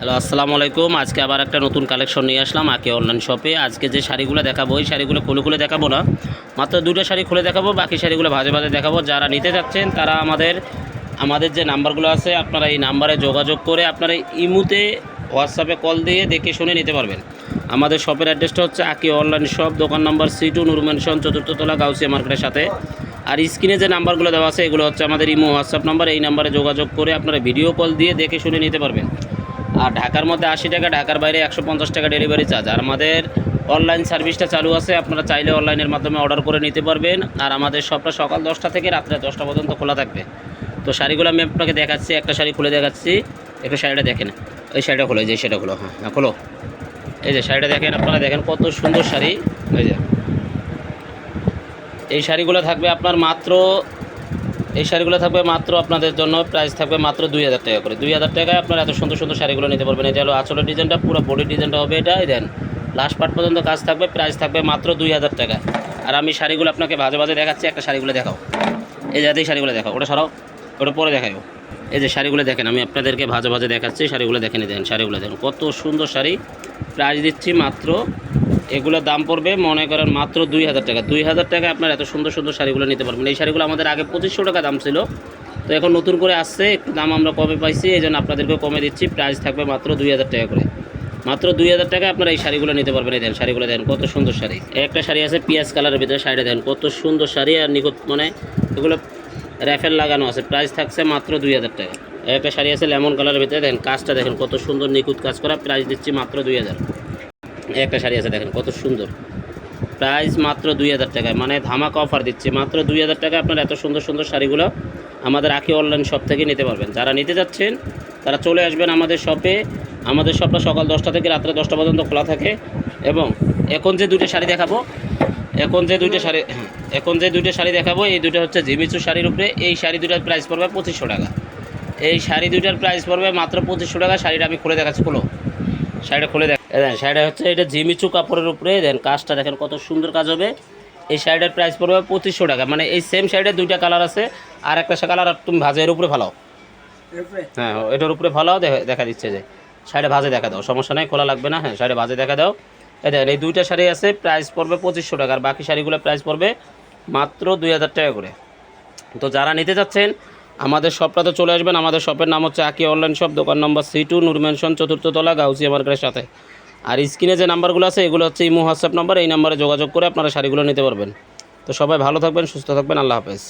Hello, আসসালামু আলাইকুম। আজকে আবার একটা নতুন কালেকশন নিয়ে আসলাম আকে অনলাইন শপে আজকে যে শাড়িগুলো দেখাবো ওই শাড়িগুলো খুলে খুলে দেখাবো না। মাত্র দুটো শাড়ি খুলে দেখাবো, বাকি শাড়িগুলো ভাজে ভাজে দেখাবো। যারা নিতে যাচ্ছেন তারা আমাদের আমাদের যে নাম্বারগুলো আছে, আপনারা এই নাম্বারে যোগাযোগ করে আপনারা ইমুতে হোয়াটসঅ্যাপে কল দিয়ে দেখে শুনে নিতে পারবেন। আমাদের শপের অ্যাড্রেসটা হচ্ছে আকি অনলাইন শপ দোকান নাম্বার সি টু নুরমেনশন চতুর্থতলা গাউসিয়া মার্কেটের সাথে। আর স্ক্রিনে যে নাম্বারগুলো দেওয়া আছে, এগুলো হচ্ছে আমাদের ইমো হোয়াটসঅ্যাপ নাম্বার এই নাম্বারে যোগাযোগ করে আপনারা ভিডিও কল দিয়ে দেখে শুনে নিতে পারবেন। আর ঢাকার মধ্যে আশি টাকা, ঢাকার বাইরে একশো পঞ্চাশ টাকা ডেলিভারি চার্জ আর আমাদের অনলাইন সার্ভিসটা চালু আছে, আপনারা চাইলে অনলাইনের মাধ্যমে অর্ডার করে নিতে পারবেন। আর আমাদের সবটা সকাল দশটা থেকে রাত্রে দশটা পর্যন্ত খোলা থাকবে। তো শাড়িগুলো আমি আপনাকে দেখাচ্ছি, একটা শাড়ি খুলে দেখাচ্ছি। একটু শাড়িটা দেখেন ওই শাড়িটা খোলো, এই যে সেটা খোলো হ্যাঁ হ্যাঁ খোলো। এই যে শাড়িটা দেখেন, আপনারা দেখেন কত সুন্দর শাড়ি। এই যে, এই শাড়িগুলো থাকবে আপনার মাত্র এই শাড়িগুলো থাকবে মাত্র আপনাদের জন্য প্রাইস থাকবে মাত্র দুই হাজার টাকা করে। দুই হাজার টাকায় আপনারা এত সুন্দর সুন্দর শাড়িগুলো নিতে পারবেন। এটা হলো আঁচলের ডিজাইনটা পুরো বডি ডিজাইনটা হবে এটাই দেন লাস্ট পার্ট পর্যন্ত কাজ থাকবে প্রাইস থাকবে মাত্র দুই হাজার টাকা। আর আমি শাড়িগুলো আপনাকে ভাজে ভাজে দেখাচ্ছি, একটা শাড়িগুলো দেখাও। এই যাতে শাড়িগুলো দেখাও, ওটা সরাও, ওটা পরে দেখাও এই যে শাড়িগুলো দেখেন, আমি আপনাদেরকে ভাজে ভাজে দেখাচ্ছি, শাড়িগুলো দেখে দেন, শাড়িগুলো দেখেন। কত সুন্দর শাড়ি প্রাইস দিচ্ছি মাত্র এগুলোর দাম পড়বে, মনে করেন মাত্র দুই হাজার টাকা। দুই হাজার টাকা আপনার এত সুন্দর সুন্দর শাড়িগুলো নিতে পারবেন। এই শাড়িগুলো আমাদের আগে পঁচিশশো টাকা দাম ছিল, তো এখন নতুন করে আসছে, একটু দাম আমরা কমে পাইছি, এই জন্য আপনাদেরকে কমে দিচ্ছি। প্রাইস থাকবে মাত্র দুই হাজার টাকা করে। মাত্র দুই হাজার টাকা আপনারা এই শাড়িগুলো নিতে পারবেন। এই দেন, শাড়িগুলো দেন, কত সুন্দর শাড়ি। একটা শাড়ি আছে পিঁয়াজ কালারের ভিতরে, শাড়িটা দেন, কত সুন্দর শাড়ি। আর নিখুঁত মানে এগুলো র্যাফেল লাগানো আছে। প্রাইস থাকছে মাত্র দুই হাজার টাকা। একটা শাড়ি আছে লেমন কালারের ভিতরে দেখেন কাজটা দেখেন কত সুন্দর নিখুঁত কাজ করা। প্রাইস দিচ্ছি মাত্র দুই হাজার। একটা শাড়ি আছে দেখেন কত সুন্দর। প্রাইস মাত্র দুই হাজার টাকায়। মানে ধামাকা অফার দিচ্ছে। মাত্র দুই হাজার টাকায় আপনার এত সুন্দর সুন্দর শাড়িগুলো আমাদের আখি অনলাইন শপ থেকে নিতে পারবেন। যারা নিতে যাচ্ছেন তারা চলে আসবেন আমাদের শপে আমাদের শপটা সকাল দশটা থেকে রাত্রে দশটা পর্যন্ত খোলা থাকে। এবং এখন যে দুটো শাড়ি দেখাবো এখন যে দুইটা শাড়ি হ্যাঁ, এখন যে দুইটা শাড়ি দেখাবো এই দুটো হচ্ছে জিমিচু শাড়ির উপরে। এই শাড়ি দুটার প্রাইস পড়বে পঁচিশশো টাকা। এই শাড়ি দুইটার প্রাইস পড়বে মাত্র পঁচিশশো টাকা। শাড়িটা আমি খুলে দেখাচ্ছি খুলো। শাড়িটা খুলে দেখ দেখেন শাড়িটা হচ্ছে এটা জিমিচু কাপড়ের উপরে দেন কাজটা দেখেন কত সুন্দর কাজ হবে। এই শাড়িটার প্রাইস পড়বে পঁচিশশো টাকা মানে এই সেম শাড়িটার দুইটা কালার আছে আর একটা কালার তুমি ভাজে এর উপরে ফালাও। হ্যাঁ এটার উপরে ফালাও দেখা- দেখা দিচ্ছে যে। শাড়ি ভাজে দেখা দাও সমস্যা নাই খোলা লাগবে না হ্যাঁ শাড়ি ভাজে দেখা দাও। এই দেখেন এই দুইটা শাড়ি আছে প্রাইস পড়বে পঁচিশশো টাকা আর বাকি শাড়িগুলো প্রাইস পড়বে মাত্র দুই হাজার টাকা করে। তো যারা নিতে চাচ্ছেন আমাদের শপটাতে চলে আসবেন। আমাদের শপের নাম হচ্ছে আকি অনলাইন শপ, দোকান নম্বর সি টু নুরমেনশন চতুর্থ তলা, গাউসিয়া মার্কেটের সাথে। আর স্ক্রিনে যে নাম্বারগুলো আছে, এগুলো হচ্ছে ইমো, হোয়াটসঅ্যাপ নাম্বার। এই নাম্বারে যোগাযোগ করে আপনারা শাড়িগুলো নিতে পারবেন। তো সবাই ভালো থাকবেন, সুস্থ থাকবেন। আল্লাহ হাফেজ।